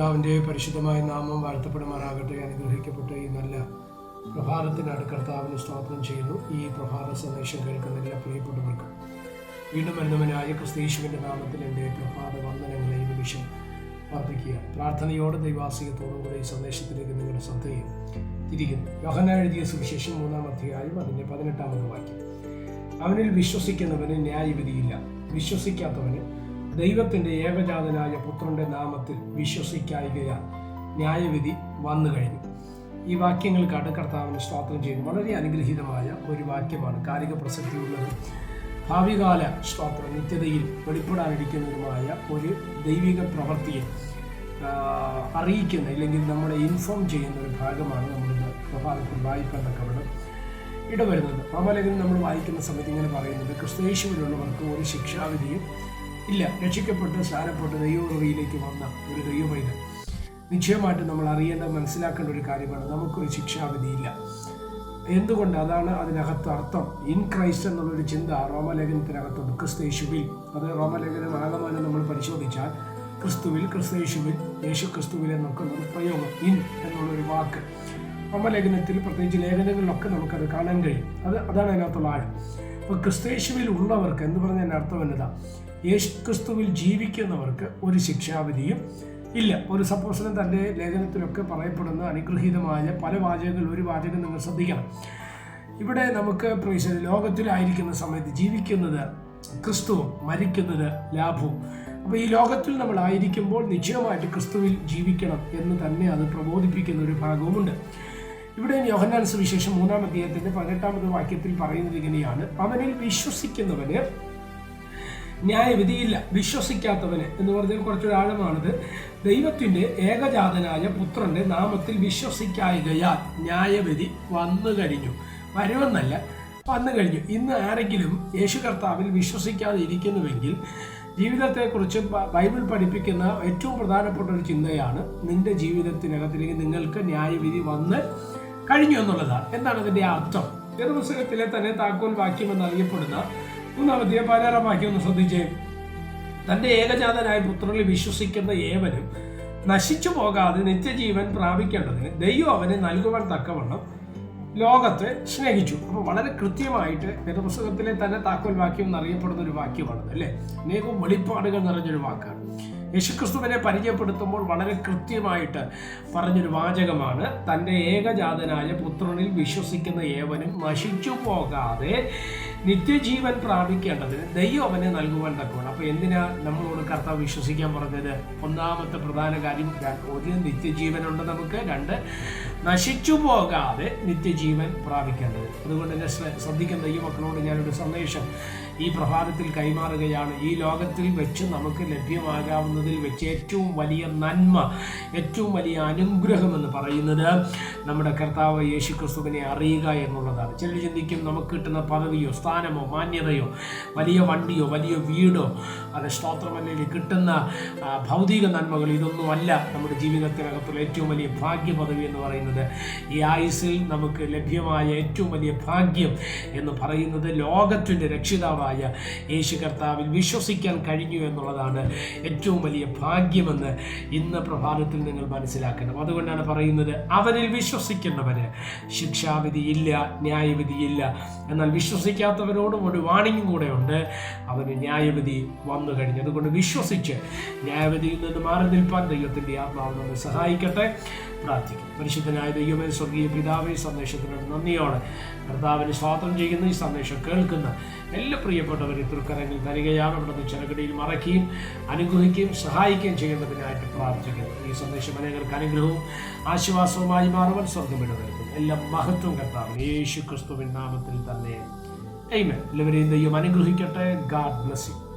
കർത്താവിന്റെ പരിശുദ്ധമായ നാമം വാഴ്ത്തപ്പെടുമാറാകട്ടെ. അനുഗ്രഹിക്കപ്പെട്ട ഈ നല്ല പ്രഭാതത്തിനാണ് കർത്താവിന് സ്തോത്രം ചെയ്യുന്നു. ഈ പ്രഭാത സന്ദേശം കേൾക്കുന്ന എല്ലാ പ്രിയപ്പെട്ടവർക്കും. വീണ്ടും വരുന്നവനായ ക്രിസ്തീശുവിന്റെ നാമത്തിൽ എന്റെ പ്രഭാത വന്ദനങ്ങളെ ഈ നിമിഷം അർപ്പിക്കുക പ്രാർത്ഥനയോടെ ദൈവാസികത്തോടുകൂടെ ഈ സന്ദേശത്തിലേക്ക് നിങ്ങളുടെ ശ്രദ്ധയും തിരിക്കുന്നു യോഹന എഴുതിയ സുവിശേഷം മൂന്നാം അധ്യായം അതിന്റെ പതിനെട്ടാമത് വാക്യം. അവനിൽ വിശ്വസിക്കുന്നവന് ന്യായവിധിയില്ല. വിശ്വസിക്കാത്തവന് ദൈവത്തിന്റെ ഏകജാതനായ പുത്രന്റെ നാമത്തിൽ വിശ്വസിക്കായികയാൽ ന്യായവിധി വന്നു കഴിഞ്ഞു. ഈ വാക്യങ്ങൾക്ക് കർത്താവിന് സ്തോത്രം ചെയ്യുന്നു വളരെ അനുഗ്രഹീതമായ ഒരു വാക്യമാണ് കാലിക പ്രസക്തിയുള്ളത്. ഭാവികാല സ്തോത്ര നിത്യതയിൽ വെളിപ്പെടാനിരിക്കുന്നതുമായ ഒരു ദൈവിക പ്രവൃത്തിയെ അറിയിക്കുന്ന അല്ലെങ്കിൽ നമ്മളെ ഇൻഫോം ചെയ്യുന്ന ഒരു ഭാഗമാണ് നമ്മളിന്ന് പ്രഭാതത്തിൽ വായിക്കാൻ അവിടെ ഇടവരുന്നത്. റോമലേഖനം നമ്മൾ വായിക്കുന്ന സമയത്ത് ഇങ്ങനെ പറയുന്നത് ക്രിസ്തേശ്വരുള്ളവർക്ക് ഒരു ശിക്ഷാവിധിയും ഇല്ല രക്ഷിക്കപ്പെട്ട് സാരപ്പെട്ട് ദൈവറിയിലേക്ക് വന്ന ഒരു ദൈവമൈതൻ. നിശ്ചയമായിട്ട് നമ്മൾ അറിയേണ്ട മനസ്സിലാക്കേണ്ട ഒരു കാര്യമാണ്. നമുക്കൊരു ശിക്ഷാവിധിയില്ല. എന്തുകൊണ്ട്? അതാണ് അതിനകത്ത് അർത്ഥം. ഇൻ ക്രൈസ്റ്റ് എന്നുള്ളൊരു ചിന്ത റോമലേഖനത്തിനകത്തുണ്ട് ക്രിസ്തയേശുവിൽ. അത് റോമലേഖനം ആകമാനം നമ്മൾ പരിശോധിച്ചാൽ ക്രിസ്തുവിൽ ക്രിസ്തയേശുവിൽ യേശു ക്രിസ്തുവിൽ എന്നൊക്കെ ഒരു പ്രയോഗം. ഇൻ എന്നുള്ളൊരു വാക്ക്. റോമലേഖനത്തിൽ പ്രത്യേകിച്ച് ലേഖനങ്ങളിലൊക്കെ നമുക്കത് കാണാൻ കഴിയും. അത് അതാണ് അതിനകത്തുള്ള ആഴം. അപ്പോൾ ക്രിസ്തയേശുവിൽ ഉള്ളവർക്ക് എന്ന് പറഞ്ഞാൽ അർത്ഥം എന്നതാ യേശു ക്രിസ്തുവിൽ ജീവിക്കുന്നവർക്ക് ഒരു ശിക്ഷാവിധിയും ഇല്ല. ഒരു സപ്പോസിനും തന്റെ ലേഖനത്തിലൊക്കെ പറയപ്പെടുന്ന അനുഗ്രഹീതമായ പല വാചകങ്ങൾ ഒരു വാചകം നിങ്ങൾ ശ്രദ്ധിക്കണം. ഇവിടെ നമുക്ക് ലോകത്തിലായിരിക്കുന്ന സമയത്ത് ജീവിക്കുന്നത് ക്രിസ്തുവും മരിക്കുന്നത് ലാഭവും. അപ്പോൾ ഈ ലോകത്തിൽ നമ്മൾ ആയിരിക്കുമ്പോൾ നിശ്ചയമായിട്ട് ക്രിസ്തുവിൽ ജീവിക്കണം എന്ന് തന്നെ അത് പ്രബോധിപ്പിക്കുന്ന ഒരു ഭാഗവുമുണ്ട്. ഇവിടെ യോഹന്നാൻ സുവിശേഷം മൂന്നാം അധ്യായത്തിന്റെ പതിനെട്ടാമത് വാക്യത്തിൽ പറയുന്നത് ഇങ്ങനെയാണ്. അവനിൽ വിശ്വസിക്കുന്നവന് ന്യായവിധിയില്ല വിശ്വസിക്കാത്തവന് എന്ന് പറഞ്ഞാൽ കുറച്ചൊരു ആഴമാണിത് ദൈവത്തിന്റെ ഏകജാതനായ പുത്രന്റെ നാമത്തിൽ വിശ്വസിക്കായികയാൽ ന്യായവിധി വന്നു കഴിഞ്ഞു. വരുമെന്നല്ല വന്നു കഴിഞ്ഞു. ഇന്ന് ആരെങ്കിലും യേശു കർത്താവിൽ വിശ്വസിക്കാതെ ഇരിക്കുന്നുവെങ്കിൽ ജീവിതത്തെക്കുറിച്ച് ബൈബിൾ പഠിപ്പിക്കുന്ന ഏറ്റവും പ്രധാനപ്പെട്ട ഒരു ചിന്തയാണ് നിന്റെ ജീവിതത്തിനകത്തിലേക്ക് നിങ്ങൾക്ക് ന്യായവിധി വന്ന് കഴിഞ്ഞു എന്നുള്ളതാണ്. എന്താണ് അതിന്റെ അർത്ഥം? വേദപുസ്തകത്തിലെ തന്നെ താക്കോൽ വാക്യം എന്നറിയപ്പെടുന്ന മൂന്നാമത്തെ പതിനാറാം വാക്യം ഒന്ന് ശ്രദ്ധിച്ചേ. തന്റെ ഏകജാതനായ പുത്രനിൽ വിശ്വസിക്കുന്ന ഏവനും നശിച്ചു പോകാതെ നിത്യജീവൻ പ്രാപിക്കേണ്ടതിന് ദൈവം അവനെ നൽകുവാൻ തക്കവണ്ണം ലോകത്തെ സ്നേഹിച്ചു. അപ്പോൾ വളരെ കൃത്യമായിട്ട് വേദപുസ്തകത്തിലെ തന്നെ താക്കോൽ വാക്യം എന്നറിയപ്പെടുന്ന ഒരു വാക്യമാണ് അല്ലേ? അനേകം വെളിപ്പാടുകൾ നിറഞ്ഞൊരു വാക്കാണ്. യേശുക്രിസ്തുവിനെ പരിചയപ്പെടുത്തുമ്പോൾ വളരെ കൃത്യമായിട്ട് പറഞ്ഞൊരു വാചകമാണ് തന്റെ ഏകജാതനായ പുത്രനിൽ വിശ്വസിക്കുന്ന ഏവനും നശിച്ചു പോകാതെ നിത്യജീവൻ പ്രാപിക്കേണ്ടതിന് ദൈവം അവനെ നൽകുവാൻ തക്കവണ് അപ്പോൾ എന്തിനാ നമ്മളോട് കർത്താവ് വിശ്വസിക്കാൻ പറഞ്ഞത്? ഒന്നാമത്തെ പ്രധാന കാര്യം ഒരു നിത്യജീവനുണ്ട് നമുക്ക്. രണ്ട് നശിച്ചു പോകാതെ നിത്യജീവൻ പ്രാപിക്കേണ്ടത്. അതുകൊണ്ട് തന്നെ ശ്ര- ശ്രദ്ധിക്കുന്ന ഈ മക്കളോട് ഞാനൊരു സന്ദേശം ഈ പ്രഭാതത്തിൽ കൈമാറുകയാണ്. ഈ ലോകത്തിൽ വെച്ച് നമുക്ക് ലഭ്യമാകാവുന്നതിൽ വെച്ച് ഏറ്റവും വലിയ നന്മ ഏറ്റവും വലിയ അനുഗ്രഹം എന്ന് പറയുന്നത് നമ്മുടെ കർത്താവ് യേശു ക്രിസ്തുവിനെ അറിയുക എന്നുള്ളതാണ്. ചിലർ ചിന്തിക്കും നമുക്ക് കിട്ടുന്ന പദവിയോ സ്ഥാനമോ മാന്യതയോ വലിയ വണ്ടിയോ വലിയ വീടോ അത് സ്തോത്രമല്ലെങ്കിൽ കിട്ടുന്ന ഭൗതിക നന്മകൾ ഇതൊന്നുമല്ല. നമ്മുടെ ജീവിതത്തിനകത്തുള്ള ഏറ്റവും വലിയ ഭാഗ്യ പദവി എന്ന് പറയുന്നത് ഈ ആയുസിൽ നമുക്ക് ലഭ്യമായ ഏറ്റവും വലിയ ഭാഗ്യം എന്ന് പറയുന്നത് ലോകത്തിന്റെ രക്ഷിതാവായ യേശു കർത്താവിൽ വിശ്വസിക്കാൻ കഴിഞ്ഞു എന്നുള്ളതാണ് ഏറ്റവും വലിയ ഭാഗ്യമെന്ന് ഇന്ന് പ്രഭാതത്തിൽ നിങ്ങൾ മനസ്സിലാക്കണം. അതുകൊണ്ടാണ് പറയുന്നത് അവനിൽ വിശ്വസിക്കുന്നവന് ശിക്ഷാവിധിയില്ല ന്യായവിധിയില്ല എന്നാൽ വിശ്വസിക്കാത്തവരോടും ഒരു വാണിംഗും കൂടെ ഉണ്ട്. അവന് ന്യായവിധി വന്നു കഴിഞ്ഞു. അതുകൊണ്ട് വിശ്വസിച്ച് ന്യായവിധിയിൽ നിന്ന് മാറി നിൽപ്പാൻ ദൈവത്തിന്റെ ആത്മാവ് നമ്മെ സഹായിക്കട്ടെ. പ്രാർത്ഥിക്കും. പരിശുദ്ധനായ ദൈവമേ സ്വർഗീയ പിതാവേ സന്ദേശത്തിനോട് നന്ദിയോടെ കർത്താവിന് സ്വാതന്ത്ര്യം ചെയ്യുന്ന. ഈ സന്ദേശം കേൾക്കുന്ന എല്ലാ പ്രിയപ്പെട്ടവരെ തൃക്കരങ്ങൾ തരികയാണ്. അവിടുന്ന് ചെറുകടിയിൽ മറക്കുകയും അനുഗ്രഹിക്കുകയും സഹായിക്കുകയും ചെയ്യുന്നതിനായിട്ട് പ്രാർത്ഥിക്കുന്നു. ഈ സന്ദേശം അനേകർക്ക് അനുഗ്രഹവും ആശ്വാസവുമായി മാറുവാൻ സ്വർഗം ഇടവരുത്തും. എല്ലാ മഹത്വം കർത്താവ് യേശു ക്രിസ്തുവിൻ നാമത്തിൽ തന്നെ. Amen. എല്ലാവരെയും ദൈവം അനുഗ്രഹിക്കട്ടെ. God bless you